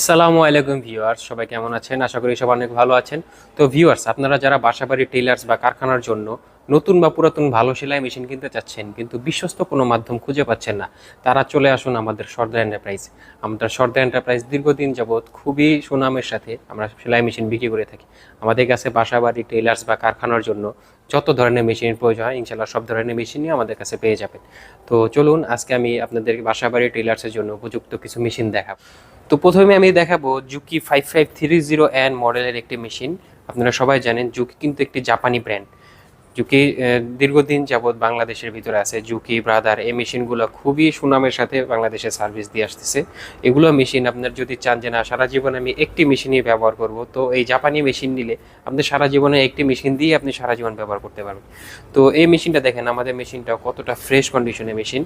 আসসালামু আলাইকুম ভিউয়ার্স, সবাই কেমন আছেন? আশা করি সবাই অনেক ভালো আছেন। তো ভিউয়ার্স, আপনারা যারা বাসাবাড়ি টেলার্স বা কারখানার জন্য নতুন বা পুরাতন ভালো সেলাই মেশিন কিনতে চাচ্ছেন, কিন্তু বিশ্বস্ত কোনো মাধ্যম খুঁজে পাচ্ছেন না, তারা চলে আসুন আমাদের সর্দার এন্টারপ্রাইজ। আমাদের সর্দার এন্টারপ্রাইজ দীর্ঘদিন যাবৎ খুবই সুনামের সাথে আমরা সেলাই মেশিন বিক্রি করে থাকি। আমাদের কাছে বাসাবাড়ি টেলার্স বা কারখানার জন্য যত ধরনের মেশিনের প্রয়োজন হয় ইনশাল্লাহ সব ধরনের মেশিনই আমাদের কাছে পেয়ে যাবেন। তো চলুন, আজকে আমি আপনাদের বাসাবাড়ি টেলার্সের জন্য উপযুক্ত কিছু মেশিন দেখাবো। তো প্রথমে আমি দেখাবো Juki five five three zero and মডেলের একটি মেশিন আপনারা সবাই জানেন জুকি কিন্তু একটি জাপানি ব্র্যান্ড আহ, দীর্ঘদিন যাবৎ বাংলাদেশের ভিতরে আছে জুকি ব্রাদার এই মেশিনগুলো খুবই সুনামের সাথে বাংলাদেশে সার্ভিস দিয়ে আসতেছে। এগুলো মেশিন আপনার যদি চান যে না সারা জীবন আমি একটি মেশিনই ব্যবহার করব তো এই জাপানি মেশিন নিলে আপনি সারা জীবনে একটি মেশিন দিয়ে আপনি সারা জীবন ব্যবহার করতে পারবেন। তো এই মেশিনটা দেখেন আমাদের মেশিনটা কতটা ফ্রেশ কন্ডিশনে মেশিন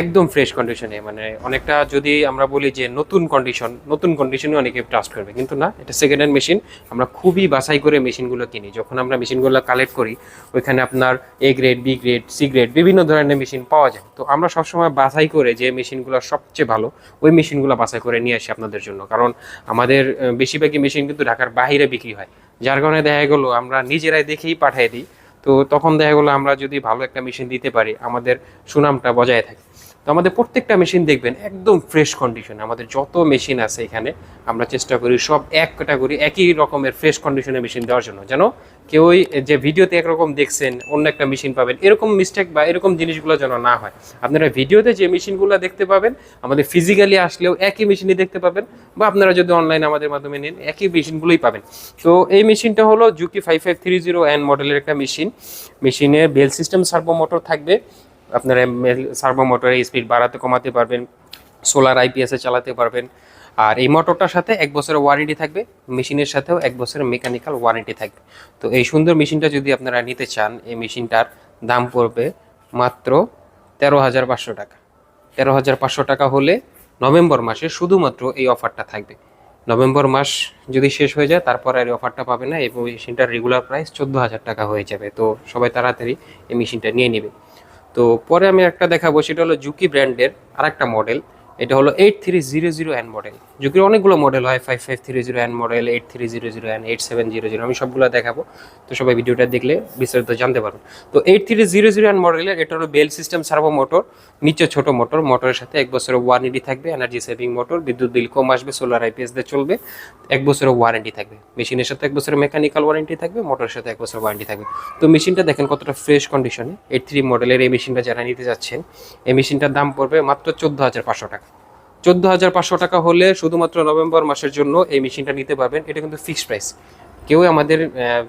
একদম ফ্রেশ কন্ডিশনে। মানে অনেকটা যদি আমরা বলি যে নতুন কন্ডিশন নতুন কন্ডিশনে অনেকে ট্রাস্ট করবে। কিন্তু না এটা সেকেন্ড হ্যান্ড মেশিন আমরা খুবই বাছাই করে মেশিনগুলো কিনি। যখন আমরা মেশিনগুলো কালেক্ট করি ওইখানে আপনার A grade B grade C grade বিভিন্ন ধরনের মেশিন পাওয়া যায়। তো আমরা সবসময় বাছাই করে যে মেশিনগুলো সবচেয়ে ভালো, ওই মেশিনগুলো বাছাই করে নিয়ে আসি আপনাদের জন্য। কারণ আমাদের বেশিরভাগই মেশিন কিন্তু ঢাকার বাইরে বিক্রি হয়। যার কারণে দেখা গেলো আমরা নিজেরাই দেখেই পাঠিয়ে দিই। তো তখন দেখা গেলো আমরা যদি ভালো একটা মেশিন দিতে পারি, আমাদের সুনামটা বজায় থাকে। তো আমাদের প্রত্যেকটা মেশিন দেখবেন একদম ফ্রেশ কন্ডিশন আমাদের যত মেশিন আছে এখানে, আমরা চেষ্টা করি সব এক ক্যাটাগরি একই রকমের ফ্রেশ কন্ডিশনে মেশিন দেওয়ার জন্য। যেন কেউই যে ভিডিওতে একরকম দেখছেন, অন্য একটা মেশিন পাবেন, এরকম মিস্টেক বা এরকম জিনিসগুলো যেন না হয়। আপনারা ভিডিওতে যে মেশিনগুলো দেখতে পাবেন, আমাদের ফিজিক্যালি আসলেও একই মেশিনই দেখতে পাবেন, বা আপনারা যদি অনলাইন আমাদের মাধ্যমে নেন, একই মেশিনগুলোই পাবেন। তো এই মেশিনটা হলো Juki five five three zero N মডেলের একটা মেশিন মেশিনে বেল সিস্টেম সার্ভো মোটর থাকবে। আপনারা সার্ভো মোটরের স্পিড বাড়াতে কমাতে পারবেন সোলার আইপিএসে চালাতে পারবেন। আর এই মোটরটার সাথে এক বছরের ওয়ারেন্টি থাকবে মেশিনের সাথেও এক বছরের মেকানিক্যাল ওয়ারেন্টি থাকবে। তো এই সুন্দর মেশিনটা যদি আপনারা নিতে চান, এই মেশিনটার দাম পড়বে মাত্র তেরো হাজার পাঁচশো টাকা। তেরো হাজার পাঁচশো টাকা হলে নভেম্বর মাসে শুধুমাত্র এই অফারটা থাকবে। নভেম্বর মাস যদি শেষ হয়ে যায়, তারপর আর এই অফারটা পাবে না, এবং মেশিনটার রেগুলার প্রাইস চোদ্দ হাজার টাকা হয়ে যাবে। তো সবাই তাড়াতাড়ি এই মেশিনটা নিয়ে নেবে। তো পরে আমি একটা দেখাবো, সেটা হলো জুকি ব্র্যান্ডের আরেকটা মডেল এটা হলো eight three zero zero N model জুকির অনেকগুলো মডেল হয় five five three zero N model eight three zero zero N eight seven zero zero আমি সবগুলো দেখাবো। তো সবাই ভিডিওটা দেখলে বিস্তারিত জানতে পারবেন। তো eight three zero zero N মডেলের এটা হলো বেল সিস্টেম সার্ভো মোটর, নিচে ছোট মোটর, মোটরের সাথে এক বছরের ওয়ারেন্টি থাকবে এনার্জি সেভিং মোটর বিদ্যুৎ বিল কম আসবে সোলার আইপিএস দিয়ে চলবে, এক বছরের ওয়ারেন্টি থাকবে। মেশিনের সাথে এক বছরের মেকানিক্যাল ওয়ারেন্টি থাকবে, মোটরের সাথে এক বছর ওয়ারেন্টি থাকবে। তো মেশিনটা দেখেন কতটা ফ্রেশ কন্ডিশনে এইট থ্রি মডেলের এই মেশিনটা যারা নিতে যাচ্ছেন, এই মেশিনটার দাম পড়বে মাত্র চোদ্দ হাজার পাঁচশো টাকা। চোদ্দ হাজার পাঁচশো টাকা হলে শুধুমাত্র নভেম্বর মাসের জন্য এই মেশিনটা নিতে পারবেন। এটা কিন্তু ফিক্সড প্রাইস কেউ আমাদের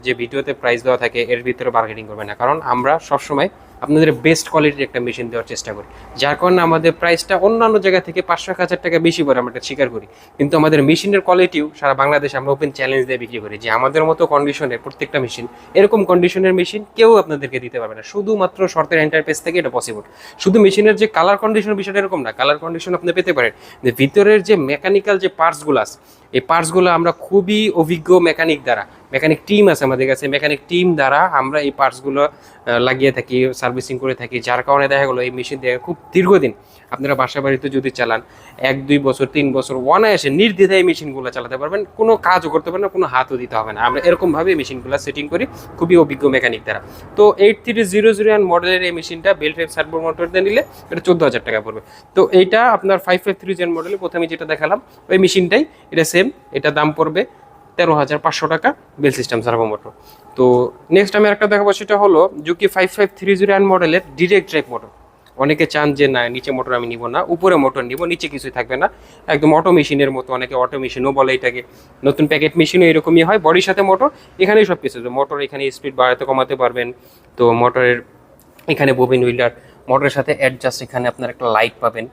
যে ভিডিওতে প্রাইস দেওয়া থাকে, এর ভিতরে বার্গেনিং করবে না। কারণ আমরা সবসময় আপনাদের বেস্ট কোয়ালিটির একটা মেশিন দেওয়ার চেষ্টা করি। যার কারণে আমাদের প্রাইসটা অন্যান্য জায়গা থেকে পাঁচশো এক হাজার টাকা বেশি পড়ে আমরা এটা স্বীকার করি। কিন্তু আমাদের মেশিনের কোয়ালিটিও সারা বাংলাদেশে আমরা ওপেন চ্যালেঞ্জ দিয়ে বিক্রি করি যে আমাদের মতো কন্ডিশনের প্রত্যেকটা মেশিন এরকম কন্ডিশনের মেশিন কেউ আপনাদেরকে দিতে পারবে না। শুধুমাত্র শর্তের এন্টারপ্রাইজ থেকে এটা পসিবল শুধু মেশিনের যে কালার কন্ডিশন বিষয়টা এরকম না কালার কন্ডিশন আপনি পেতে পারেন। যে ভিতরের যে মেকানিক্যাল যে পার্টসগুলো আছে এই পার্টসগুলো আমরা খুবই অভিজ্ঞ মেকানিক দ্বারা মেকানিক টিম আছে আমাদের কাছে মেকানিক টিম দ্বারা আমরা এই পার্টসগুলো লাগিয়ে থাকি সার্ভিসিং করে থাকি, যার কারণে দেখা গেলো এই মেশিন দিয়ে খুব দীর্ঘদিন আপনারা বাসা বাড়িতে যদি চালান, এক, দুই বছর, তিন বছর, অনায়াসে নির্দ্বিধায় এই মেশিনগুলো চালাতে পারবেন, কোনো কাজও করতে পারবেন না, কোনো হাতও দিতে হবে না। আমরা এরকমভাবে এই মেশিনগুলো সেটিং করি, খুবই অভিজ্ঞ মেকানিক দ্বারা। তো eight three zero zero one মডেলের এই মেশিনটা বেল ফাইভ সার্ভো মোটর দিয়ে নিলে এটা চোদ্দ হাজার টাকা পড়বে। তো এইটা আপনার ফাইভ ফাইভ থ্রি জেন মডেলে প্রথমে যেটা দেখালাম, ওই মেশিনটাই এটা সেম এটা দাম পড়বে তেরো হাজার পাঁচশো টাকা বেল সিস্টেম সার্ভো মোটর তো নেক্সট আমি একটা দেখাবো, সেটা হলো Juki five five three zero one মডেলের ডিরেক্ট ড্রাইভ মোটর অনেকে চান যে, না, নিচে মোটর আমি নিব না, উপরে মোটর নিব, নিচে কিছুই থাকবে না। একদম অটো মেশিনের মতো অনেকে অটো মেশিনও বলে এটাকে। নতুন প্যাকেট মেশিনও এরকমই হয় বডির সাথে মোটর এখানেই সব কিছু। মোটর এখানে স্পিড বাড়াতে কমাতে পারবেন। তো মোটরের এখানে ববিন হুইলার মোটরের সাথে অ্যাডজাস্ট এখানে আপনার একটা লাইট পাবেন।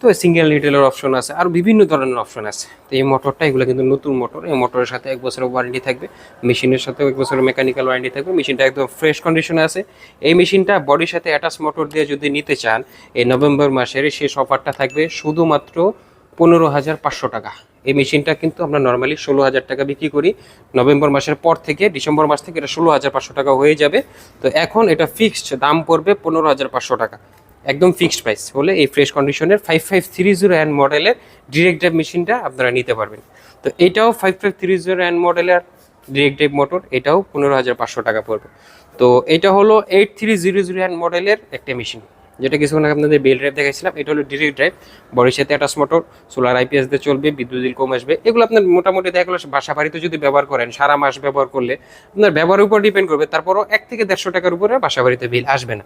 তো সিঙ্গেল নিটেলের অপশন আছে, আর বিভিন্ন ধরনের অপশন আছে। তো এই মোটরটা এগুলো কিন্তু নতুন মোটর এই মোটরের সাথে এক বছরের ওয়ারেন্টি থাকবে, মেশিনের সাথে এক বছরের মেকানিক্যাল ওয়ারেন্টি থাকবে, মেশিনটা একদম ফ্রেশ কন্ডিশনে আছে। এই মেশিনটা বডির সাথে অ্যাটাচ মোটর দিয়ে যদি নিতে চান, এই নভেম্বর মাসের শেষ অফারটা থাকবে শুধুমাত্র পনেরো হাজার পাঁচশো টাকা। এই মেশিনটা কিন্তু আমরা নর্মালি ষোলো হাজার টাকা বিক্রি করি। নভেম্বর মাসের পর থেকে, ডিসেম্বর মাস থেকে এটা ষোলো হাজার পাঁচশো টাকা হয়ে যাবে। তো এখন এটা ফিক্সড দাম পড়বে পনেরো হাজার পাঁচশো টাকা। একদম ফিক্সড প্রাইস বলে এই ফ্রেশ কন্ডিশনের five five three zero and মডেলের ডিরেক্ট ড্রাইভ মেশিনটা আপনারা নিতে পারবেন। তো এটাও five five three zero and মডেলের ডিরেক্ট ড্রাইভ মোটর এটাও পনেরো হাজার পাঁচশো টাকা পড়বে। তো এটা হলো eight three zero zero and মডেলের একটা মেশিন যেটা কিছুক্ষণ আগে আপনাদের বেল ড্রাইভ দেখাইছিলাম, এটা হলো ডিরেক্ট ড্রাইভ বডির সাথে অ্যাটাচ মোটর সোলার আইপিএস দিয়ে চলবে, বিদ্যুৎ বিল কম আসবে। এগুলো আপনার মোটামুটি দেখা গেলো, বাসা বাড়িতে যদি ব্যবহার করেন, সারা মাস ব্যবহার করলে আপনার ব্যবহারের উপর ডিপেন্ড করবে। তারপরও এক থেকে দেড়শো টাকার উপরে বাসা বাড়িতে বিল আসবে না।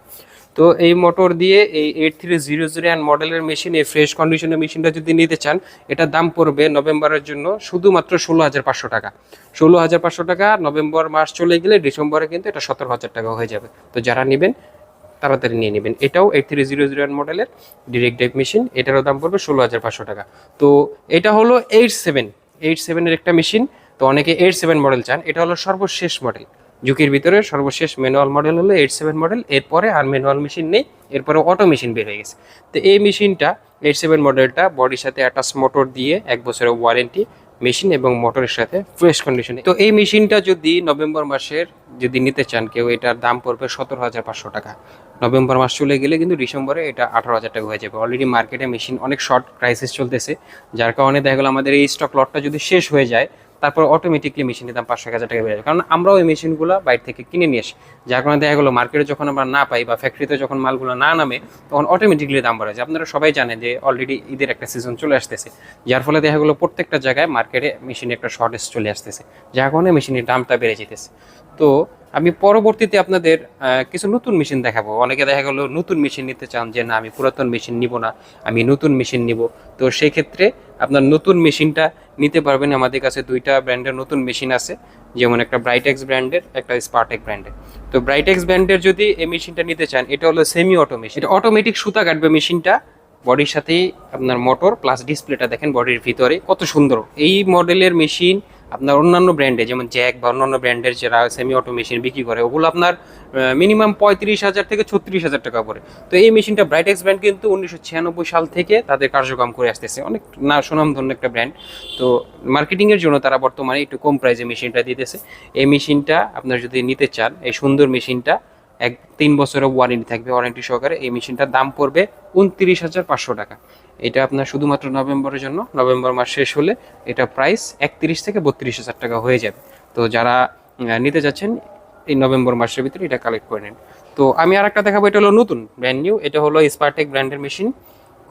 তো এই মোটর দিয়ে এই eight three zero zero and মডেলের মেশিন এই ফ্রেশ কন্ডিশনের মেশিনটা যদি নিতে চান, এটার দাম পড়বে নভেম্বরের জন্য শুধুমাত্র ষোলো হাজার পাঁচশো টাকা। ষোলো হাজার পাঁচশো টাকা, নভেম্বর মাস চলে গেলে ডিসেম্বরে কিন্তু এটা সতেরো হাজার টাকা হয়ে যাবে। তো যারা নেবেন তাড়াতাড়ি নিয়ে নেবেন। এটাও eight three zero zero one মডেলের ডিরেক্ট ড্রাইভ মেশিন এটারও দাম পড়বে ষোলো হাজার পাঁচশো টাকা। তো এটা হলো এইট সেভেন এইট সেভেনের একটা মেশিন তো অনেকে এইট সেভেন মডেল চান, এটা হলো সর্বশেষ মডেল ঝুঁকির ভিতরে সর্বশেষ ম্যানুয়াল মডেল হলো এইট সেভেন মডেল এরপরে আর ম্যানুয়াল মেশিন নেই, এরপরে অটো মেশিন বের হয়ে গেছে। তো এই মেশিনটা এইট সেভেন মডেলটা বডির সাথে অ্যাটাচ মোটর দিয়ে এক বছরের ওয়ারেন্টি মেশিন এবং মোটরের সাথে ফ্রেশ কন্ডিশনে তো এই মেশিনটা যদি নভেম্বর মাসের যদি নিতে চান কেউ, এটার দাম পড়বে সতেরো হাজার পাঁচশো টাকা। নভেম্বর মাস চলে গেলে কিন্তু ডিসেম্বরে এটা আঠারো হাজার টাকা হয়ে যাবে। অলরেডি মার্কেটে মেশিন অনেক শর্ট ক্রাইসিস চলতেছে। যার কারণে দেখা গেলো আমাদের এই স্টক লটটা যদি শেষ হয়ে যায় তারপর অটোমেটিকলি মেশিনের দাম পাঁচশো হাজার টাকা বেড়ে যায়। কারণ আমরাও এই মেশিনগুলো বাইরে থেকে কিনে নিয়ে আসি। যার কারণে দেখা গেলো মার্কেটে যখন আমরা না পাই বা ফ্যাক্টরিতে যখন মালগুলো না নামে, তখন অটোমেটিকলি দাম বাড়ে যায়। আপনারা সবাই জানেন যে অলরেডি ঈদের একটা সিজন চলে আসতেছে। যার ফলে দেখা গেলো প্রত্যেকটা জায়গায় মার্কেটে মেশিনের একটা শর্টেজ চলে আসতেছে। যার কারণে মেশিনের দামটা বেড়ে যেতেছে। তো আমি পরবর্তীতে আপনাদের কিছু নতুন মেশিন দেখাবো। অনেকে দেখা গেলো নতুন মেশিন নিতে চান যে, না, আমি পুরাতন মেশিন নিব না। আমি নতুন মেশিন নিব। তো সেই ক্ষেত্রে আপনার নতুন মেশিনটা নিতে পারবেন। আমাদের কাছে দুইটা ব্র্যান্ডের নতুন মেশিন আছে, যেমন একটা ব্রাইটেক্স ব্র্যান্ডের, একটা স্পার্টেক ব্র্যান্ডের। তো ব্রাইটেক্স ব্র্যান্ডের যদি এই মেশিনটা নিতে চান, এটা হলো সেমি অটোমেশিন এটা অটোমেটিক সুতা কাটবে মেশিনটা বডির সাথেই আপনার মোটর প্লাস ডিসপ্লেটা দেখেন বডির ভিতরে কত সুন্দর। এই মডেলের মেশিন আপনার অন্যান্য ব্র্যান্ডে যেমন জ্যাক বা অন্যান্য ব্র্যান্ডের যারা সেমি অটো মেশিন বিক্রি করে, ওগুলো আপনার মিনিমাম পঁয়ত্রিশ হাজার থেকে ছত্রিশ হাজার টাকা পড়ে। তো এই মেশিনটা ব্রাইটেক্স ব্র্যান্ড কিন্তু উনিশশো ছিয়ানব্বই সাল থেকে তাদের কার্যক্রম করে আসতেছে। অনেক না সুনাম সুনামধন্য একটা ব্র্যান্ড তো মার্কেটিংয়ের জন্য তারা বর্তমানে একটু কম প্রাইসে মেশিনটা দিতেছে। এই মেশিনটা আপনার যদি নিতে চান, এই সুন্দর মেশিনটা এক তিন বছরের ওয়ারেন্টি থাকবে ওয়ারেন্টি সহকারে এই মেশিনটার দাম পড়বে উনত্রিশ হাজার পাঁচশো টাকা। এটা আপনার শুধুমাত্র নভেম্বরের জন্য, নভেম্বর মাস শেষ হলে এটা প্রাইস একত্রিশ থেকে বত্রিশ হাজার টাকা হয়ে যাবে। তো যারা নিতে যাচ্ছেন, এই নভেম্বর মাসের ভিতরে এটা কালেক্ট করে নেন। তো আমি আর একটা দেখাবো, এটা হলো নতুন ব্র্যান্ড নিউ এটা হলো স্পার্টেক ব্র্যান্ডের মেশিন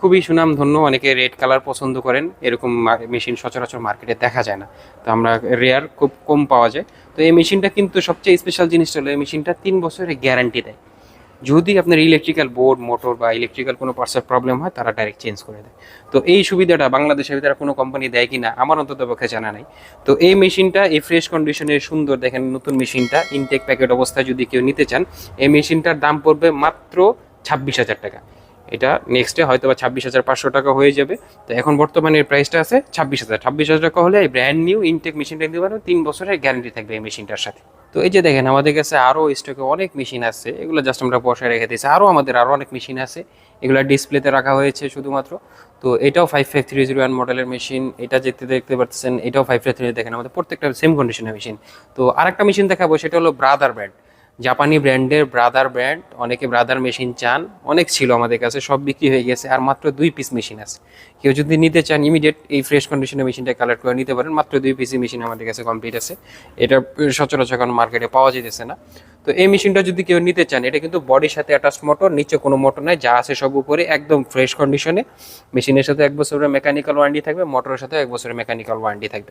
খুবই সুনামধন্য, অনেকে রেড কালার পছন্দ করেন, এরকম মেশিন সচরাচর মার্কেটে দেখা যায় না। তো আমরা রেয়ার খুব কম পাওয়া যায়। তো এই মেশিনটা কিন্তু সবচেয়ে স্পেশাল জিনিসটা হলো, এই মেশিনটা তিন বছরের গ্যারান্টি দেয়। যদি আপনার ইলেকট্রিক্যাল বোর্ড মোটর বা ইলেকট্রিক্যাল কোনো পার্টসের প্রবলেম হয়, তারা ডাইরেক্ট চেঞ্জ করে দেয়। তো এই সুবিধাটা বাংলাদেশের ভিতরে কোনো কোম্পানি দেয় কি না আমার অন্তত পক্ষে জানা নাই। তো এই মেশিনটা, এই ফ্রেশ কন্ডিশনের সুন্দর, দেখেন নতুন মেশিনটা ইনটেক প্যাকেট অবস্থায় যদি কেউ নিতে চান, এই মেশিনটার দাম পড়বে মাত্র ছাব্বিশ হাজার টাকা। এটা নেক্সটে হয়তো বা ছাব্বিশ হাজার পাঁচশো টাকা হয়ে যাবে। তো এখন বর্তমানে এর প্রাইসটা আছে ছাব্বিশ হাজার। ছাব্বিশ হাজার টাকা হলে এই ব্র্যান্ড নিউ ইনটেক মেশিনটা নিতে পারবেন তিন বছরের গ্যারান্টি থাকবে এই মেশিনটার সাথে। তো এই যে দেখেন, আমাদের কাছে আরও স্টকে অনেক মেশিন আছে, এগুলো জাস্ট আমরা বসায় রেখে দিয়েছি। আরও আমাদের আরও অনেক মেশিন আছে, এগুলো ডিসপ্লেতে রাখা হয়েছে শুধুমাত্র। তো এটাও five five three zero one মডেলের মেশিন এটা যেতে দেখতে পাচ্ছেন, এটাও ফাইভ ফাইভ থ্রি দেখেন, আমাদের প্রত্যেকটা সেম কন্ডিশনের মেশিন তো আরেকটা মেশিন দেখাবো, সেটা হলো ব্রাদার ব্র্যান্ড জাপানি ব্র্যান্ডের ব্রাদার ব্র্যান্ড, অনেকে ব্রাদার মেশিন চান, অনেক ছিল আমাদের কাছে, সব বিক্রি হয়ে গেছে, আর মাত্র দুই পিস মেশিন আছে। কেউ যদি নিতে চান ইমিডিয়েট এই ফ্রেশ কন্ডিশনের মেশিনটা কালেক্ট করে নিতে পারেন, মাত্র দুই পিসি মেশিন আমাদের কাছে কমপ্লিট আছে। এটা সচরাচর এখন মার্কেটে পাওয়া যেতেছে না। তো এই মেশিনটা যদি কেউ নিতে চান, এটা কিন্তু বডির সাথে অ্যাটাচ মোটর নিচে কোনো মোটর নাই, যা আছে সব উপরে, একদম ফ্রেশ কন্ডিশনে মেশিনের সাথে এক বছরের মেকানিক্যাল ওয়ারেন্টি থাকবে মোটরের সাথে এক বছরের মেকানিক্যাল ওয়ারেন্টি থাকবে।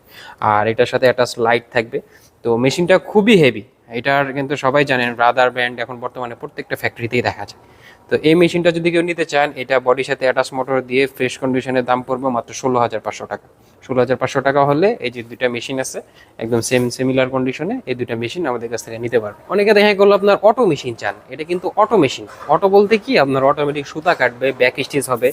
আর এটার সাথে অ্যাটাচ লাইট থাকবে। তো মেশিনটা খুবই হেভি এটার কিন্তু সবাই জানেন ব্রাদার ব্র্যান্ড এখন বর্তমানে প্রত্যেকটা ফ্যাক্টরিতেই দেখা যায়। তো এই মেশিনটা যদি কেউ নিতে চান, এটা বডির সাথে অ্যাটাচ মোটর দিয়ে ফ্রেশ কন্ডিশনের দাম পড়বে মাত্র ষোলো হাজার পাঁচশো টাকা। ষোলো হাজার পাঁচশো টাকা হলে এই যে দুইটা মেশিন আছে, একদম সেম সিমিলার কন্ডিশনে এই দুইটা মেশিন আমাদের কাছ থেকে নিতে পারবে। অনেকে দেখা গেলো আপনার অটো মেশিন চান, এটা কিন্তু অটো মেশিন অটো বলতে কি, আপনার অটোমেটিক সুতা কাটবে ব্যাক স্টিচ হবে,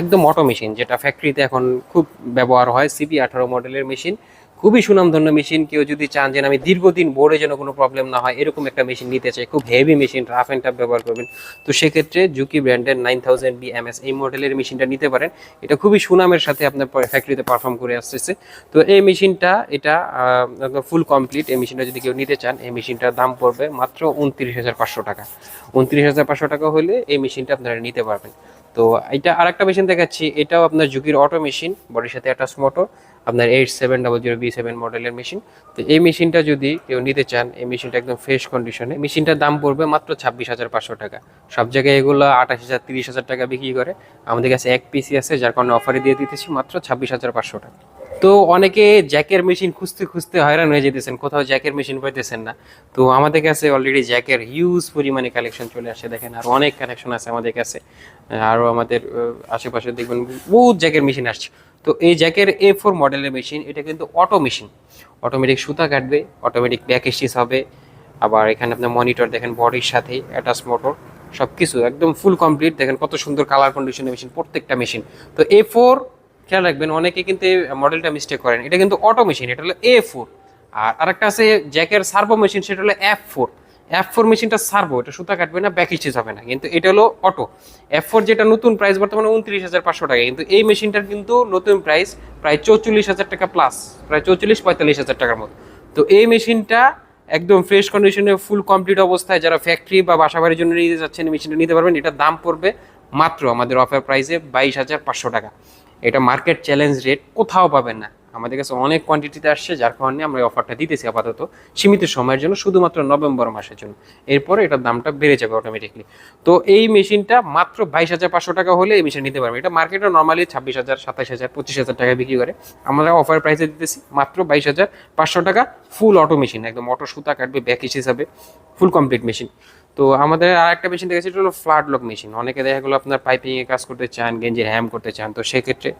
একদম অটো মেশিন যেটা ফ্যাক্টরিতে এখন খুব ব্যবহার হয় সিপি আঠারো মডেলের মেশিন খুবই সুনামধন্য মেশিন। কেউ যদি চান যে আমি দীর্ঘদিন বোর্ডে যেন কোনো প্রবলেম না হয়, এরকম একটা মেশিন নিতে চাই, খুব heavy machine rough and tough ব্যবহার করবেন। তো সেক্ষেত্রে জুকি ব্র্যান্ডের nine thousand B M S এই মডেলের মেশিনটা নিতে পারেন। এটা খুবই সুনামের সাথে আপনার ফ্যাক্টরিতে পারফর্ম করে আসতেছে। তো এই মেশিনটা, এটা ফুল কমপ্লিট এই মেশিনটা যদি কেউ নিতে চান, এই মেশিনটার দাম পড়বে মাত্র উনত্রিশ হাজার পাঁচশো টাকা। উনত্রিশ হাজার পাঁচশো টাকা হলে এই মেশিনটা আপনারা নিতে পারবেন। তো এটা আরেকটা মেশিন দেখাচ্ছি। এটাও আপনার জুকির অটো মেশিন বডির সাথে অ্যাটাচ মোটর আপনার eight seven double zero B seven মডেলের মেশিন তো এই মেশিনটা যদি কেউ নিতে চান, এই মেশিনটা একদম ফ্রেশ কন্ডিশনে মেশিনটার দাম পড়বে মাত্র ছাব্বিশ হাজার পাঁচশো টাকা। সব জায়গায় এগুলো আঠাশ হাজার, তিরিশ হাজার টাকা বিক্রি করে। আমাদের কাছে এক পিসি আছে, যার কারণে অফারে দিয়ে দিতেছি মাত্র ছাব্বিশ হাজার পাঁচশো টাকা। তো অনেকে জ্যাকের মেশিন খুঁজতে খুঁজতে হয়রান হয়ে যেতেছেন, কোথাও জ্যাকের মেশিন পাইতেছেন না। তো আমাদের কাছে অলরেডি জ্যাকের হিউজ পরিমাণে কালেকশন চলে আসে, দেখেন আর অনেক কালেকশন আছে আমাদের কাছে। আরও আমাদের আশেপাশে দেখবেন বহুত জ্যাকের মেশিন আসছে। তো এই জ্যাকের এ ফোর মডেলের মেশিন এটা কিন্তু অটো মেশিন অটোমেটিক সুতা কাটবে অটোমেটিক ব্যাক হবে, আবার এখানে আপনার মনিটর দেখেন বডির সাথে অ্যাটাচ মোটর সব কিছু একদম ফুল কমপ্লিট দেখেন কত সুন্দর কালার কন্ডিশনের মেশিন প্রত্যেকটা মেশিন তো এ ফোর খেয়াল রাখবেন, অনেকে কিন্তু মডেলটা মিস্টেক করেন। এটা কিন্তু অটো মেশিন এটা হলো এ ফোর আর আরেকটা আছে জ্যাকের সার্ভো মেশিন সেটা হলো এফ ফোর এফ ফোর মেশিনটা সার্ভো এটা সুতা কাটবে না ব্যাক স্টিচ হবে না। কিন্তু এটা হলো অটো এফ ফোর যেটা নতুন প্রাইস বর্তমানে উনত্রিশ হাজার পাঁচশো টাকা। কিন্তু এই মেশিনটার কিন্তু নতুন প্রাইস প্রায় চৌচল্লিশ হাজার টাকা প্লাস প্রায় চৌচল্লিশ পঁয়তাল্লিশ হাজার টাকার মতো। তো এই মেশিনটা একদম ফ্রেশ কন্ডিশনে ফুল কমপ্লিট অবস্থায় যারা ফ্যাক্টরি বা বাসাবাড়ির জন্য নিতে যাচ্ছেন মেশিনটা নিতে পারবেন। এটার দাম পড়বে মাত্র আমাদের অফার প্রাইসে বাইশ হাজার পাঁচশো টাকা। এটা মার্কেট চ্যালেঞ্জ রেট কোথাও পাবেন না। আমাদের কাছে অনেক কোয়ান্টিটিতে আসছে, যার কারণে আমরা অফারটা দিতেছি আপাতত সীমিত সময়ের জন্য, শুধুমাত্র নভেম্বর মাসের জন্য। এরপরে এটার দামটা বেড়ে যাবে অটোমেটিকলি তো এই মেশিনটা মাত্র বাইশ হাজার পাঁচশো টাকা হলে এই মেশিন নিতে পারবে। এটা মার্কেটে নর্মালি ছাব্বিশ হাজার সাতাশ হাজার, পঁচিশ হাজার টাকা বিক্রি করে। আমরা অফার প্রাইসে দিতেছি মাত্র বাইশ হাজার পাঁচশো টাকা ফুল অটো মেশিন একদম অটো সুতা কাটবে ব্যাক হিসাবে ফুল কমপ্লিট মেশিন তো আমাদের আর একটা মেশিন দেখেছি এটা হলো ফ্ল্যাট লক মেশিন অনেকে দেখা গেলো আপনার পাইপিংয়ে কাজ করতে চান, গেঞ্জির হ্যাম করতে চান, তো সেক্ষেত্রে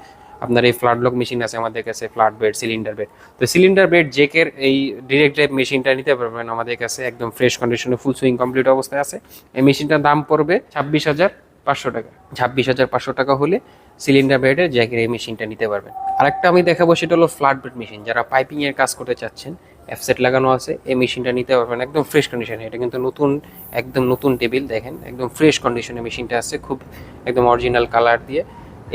আপনার এই ফ্ল্যাট লক মেশিন আছে আমাদের কাছে ফ্ল্যাট বেড সিলিন্ডার বেড তো সিলিন্ডার বেড জেকের এই ডিরেক্ট ড্রাইভ মেশিনটা নিতে পারবেন আমাদের কাছে, একদম ফ্রেশ কন্ডিশনে ফুল সুইং কমপ্লিট অবস্থায় আছে। এই মেশিনটার দাম পড়বে ছাব্বিশ হাজার পাঁচশো টাকা। ছাব্বিশ হাজার পাঁচশো টাকা হলে সিলিন্ডার বেডে জ্যাকের এই মেশিনটা নিতে পারবেন। আরেকটা আমি দেখাবো, সেটা হলো ফ্ল্যাট বেড মেশিন যারা পাইপিং এর কাজ করতে চাচ্ছেন অ্যাপসেট লাগানো আছে, এই মেশিনটা নিতে পারবেন একদম ফ্রেশ কন্ডিশনে এটা কিন্তু নতুন, একদম নতুন টেবিল দেখেন, একদম ফ্রেশ কন্ডিশনে মেশিনটা আছে, খুব একদম অরিজিনাল কালার দিয়ে।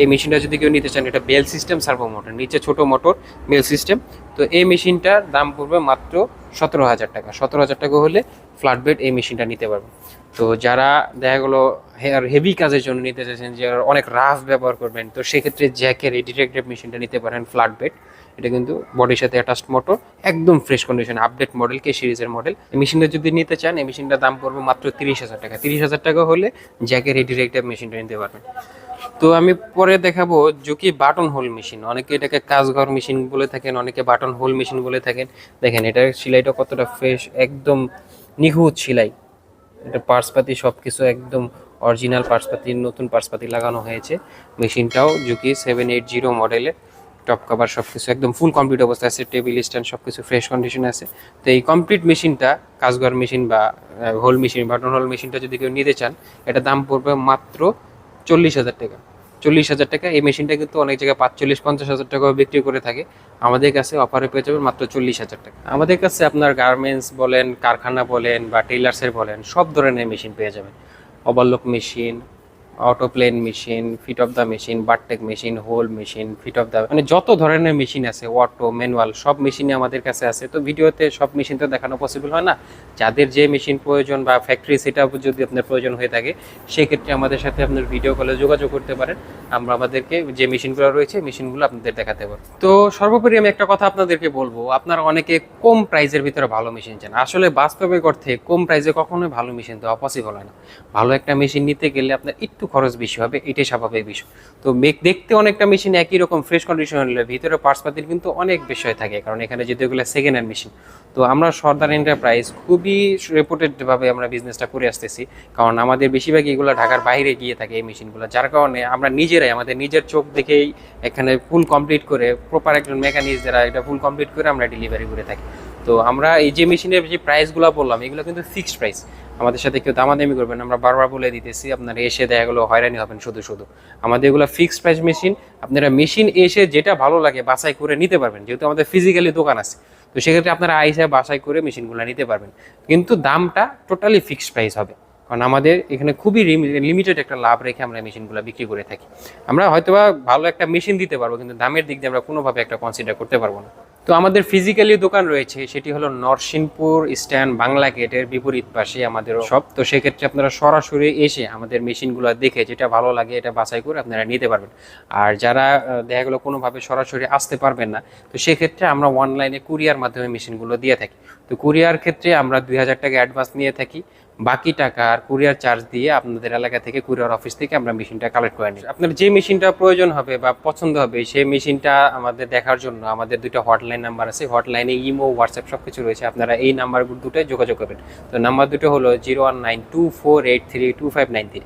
এই মেশিনটা যদি কেউ নিতে চান, এটা বেল সিস্টেম সার্ভো মোটর, নিচে ছোট মোটর, বেল সিস্টেম। তো এই মেশিনটার দাম পড়বে মাত্র সতেরো হাজার টাকা। সতেরো হাজার টাকা হলে ফ্ল্যাট বেড এই মেশিনটা নিতে পারবেন তো যারা দেখা গেলো হেয়ার হেভি কাজের জন্য নিতে চাইছেন, যে অনেক রাফ ব্যবহার করবেন, তো সেক্ষেত্রে জ্যাকের এই ডিরেক্টেড মেশিনটা নিতে পারেন ফ্ল্যাট বেড এটা কিন্তু বডির সাথে অ্যাটাচড মোটর একদম fresh condition update model K সিরিজের মডেল এই মেশিনটা যদি নিতে চান, এই মেশিনটার দাম পড়বে মাত্র তিরিশ হাজার টাকা। তিরিশ হাজার টাকা হলে জ্যাকের এই ডিরেক্টেড মেশিনটা নিতে পারবেন। তো আমি পরে দেখাবো জুকি বাটন হোল মেশিন। অনেকে এটাকে কাজঘর মেশিন বলে থাকেন, অনেকে বাটন হোল মেশিন বলে থাকেন। দেখেন এটার সেলাইটা কতটা ফ্রেশ একদম নিখুঁত সেলাই। এটা পার্সপাতি সব কিছু একদম অরিজিনাল পার্সপাতি, নতুন পার্সপাতি লাগানো হয়েছে। মেশিনটাও জুকি সেভেন এইট জিরো মডেলের টপ কভার সব কিছু একদম ফুল কমপ্লিট অবস্থায় আছে টেবিল স্ট্যান্ড সব কিছু ফ্রেশ কন্ডিশনে আছে। তো এই কমপ্লিট মেশিনটা, কাজঘর মেশিন বা হোল মেশিন, বাটন হোল মেশিনটা যদি কেউ নিতে চান, এটা দাম পড়বে মাত্র চল্লিশ হাজার টাকা। চল্লিশ হাজার টাকা, এই মেশিনটা কিন্তু অনেক জায়গায় পাঁচচল্লিশ, পঞ্চাশ হাজার টাকাও বিক্রি করে থাকে। আমাদের কাছে অফারে পেয়ে যাবেন মাত্র চল্লিশ হাজার টাকা। আমাদের কাছে আপনার গার্মেন্টস বলেন, কারখানা বলেন বা টেইলার্সের বলেন, সব ধরনের মেশিন পেয়ে যাবেন। Overlock machine auto plain machine fit of the machine bartack machine hole machine fit of the মানে যত ধরনের মেশিন আছে অটো ম্যানুয়াল সব মেশিনই আমাদের কাছে আছে। তো ভিডিওতে সব মেশিন তো দেখানো পসিবল হয় না। যাদের যে মেশিন প্রয়োজন বা ফ্যাক্টরি সেট যদি আপনার প্রয়োজন হয়ে থাকে, সেক্ষেত্রে আমাদের সাথে আপনার ভিডিও কলে যোগাযোগ করতে পারেন। আমরা আমাদেরকে যে মেশিনগুলো রয়েছে মেশিনগুলো আপনাদের দেখাতে পারব। তো সর্বোপরি আমি একটা কথা আপনাদেরকে বলব, আপনারা অনেকে কম প্রাইজের ভিতরে ভালো মেশিন চান। আসলে বাস্তবিক অর্থে কম প্রাইসে কখনোই ভালো মেশিন দেওয়া পসিবল হয় না। ভালো একটা মেশিন নিতে গেলে আপনার একটু খরচ বেশি হবে, এটাই স্বাভাবিক বিষয়। তো দেখতে অনেকটা মেশিন একই রকম ফ্রেশ কন্ডিশন হলে ভিতরে পার্টসপাতির কিন্তু অনেক বিষয় থাকে, কারণ এখানে যেহেতু এগুলো সেকেন্ড হ্যান্ড মেশিন তো আমরা সর্দার এন্টারপ্রাইজ খুবই রেপুটেড ভাবে আমরা বিজনেসটা করে আসতেছি, কারণ আমাদের বেশিরভাগ এগুলো ঢাকার বাইরে গিয়ে থাকে এই মেশিনগুলো যার কারণে আমরা নিজেরাই, আমাদের নিজের চোখ দেখেই এখানে ফুল কমপ্লিট করে প্রপার একজন মেকানিক্স যারা এটা ফুল কমপ্লিট করে আমরা ডেলিভারি করে থাকি। তো আমরা এই যে মেশিনের যে প্রাইসগুলো বললাম, এগুলো কিন্তু ফিক্সড প্রাইস আমাদের সাথে কেউ দামাদামি করবেন আমরা বারবার বলে দিতেছি, আপনারা এসে দেখা গেলো, হয়রানি হবেন শুধু শুধু। আমাদের এগুলো ফিক্সড প্রাইস মেশিন আপনারা মেশিন এসে যেটা ভালো লাগে বাছাই করে নিতে পারবেন, যেহেতু আমাদের ফিজিক্যালি দোকান আছে। তো সেক্ষেত্রে আপনারা আইসে বাছাই করে মেশিনগুলো নিতে পারবেন। কিন্তু দামটা টোটালি ফিক্সড প্রাইস হবে। কারণ আমাদের এখানে খুবই লিমিটেড একটা লাভ রেখে আমরা মেশিনগুলো বিক্রি করে থাকি। আমরা হয়তোবা ভালো একটা মেশিন দিতে পারব, কিন্তু দামের দিক দিয়ে আমরা কোনোভাবে একটা কনসিডার করতে পারব না। তো আমাদের ফিজিক্যালি দোকান রয়েছে, সেটি হলো নরসিংপুর স্ট্যান্ড বাংলা গেটের বিপরীত পাশে আমাদের সব তো সেক্ষেত্রে আপনারা সরাসরি এসে আমাদের মেশিনগুলো দেখে যেটা ভালো লাগে এটা বাছাই করে আপনারা নিতে পারবেন। আর যারা দেখা গেলো কোনোভাবে সরাসরি আসতে পারবেন না, তো সেক্ষেত্রে আমরা অনলাইনে কুরিয়ার মাধ্যমে মেশিনগুলো দিয়ে থাকি। তো কুরিয়ার ক্ষেত্রে আমরা দুই হাজার টাকা অ্যাডভান্স নিয়ে থাকি। বাকি টাকা আর কুরিয়ার চার্জ দিয়ে আপনাদের এলাকা থেকে কুরিয়ার অফিস থেকে আমরা মেশিনটা কালেক্ট করে নিই। আপনার যে মেশিনটা প্রয়োজন হবে বা পছন্দ হবে, সেই মেশিনটা আমাদের দেখার জন্য আমাদের দুটো হটলাইন নাম্বার আছে। হটলাইনে ইমো হোয়াটসঅ্যাপ সব কিছু রয়েছে। আপনারা এই নাম্বার দুটোয় যোগাযোগ করবেন। তো নাম্বার দুটো হলো zero one nine two four eight three two five nine three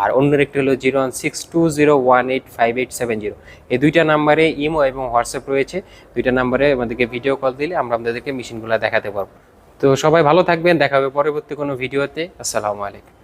আর অন্যের একটি হলো zero one six two zero one eight five eight seven zero এই দুইটা নাম্বারে ইমো এবং হোয়াটসঅ্যাপ রয়েছে। দুইটা নাম্বারে আমাদেরকে ভিডিও কল দিলে আমরা আপনাদেরকে মেশিনগুলো দেখাতে পারব। তো সবাই ভালো থাকবেন দেখা হবে পরবর্তী কোনো ভিডিওতে। আসসালামু আলাইকুম।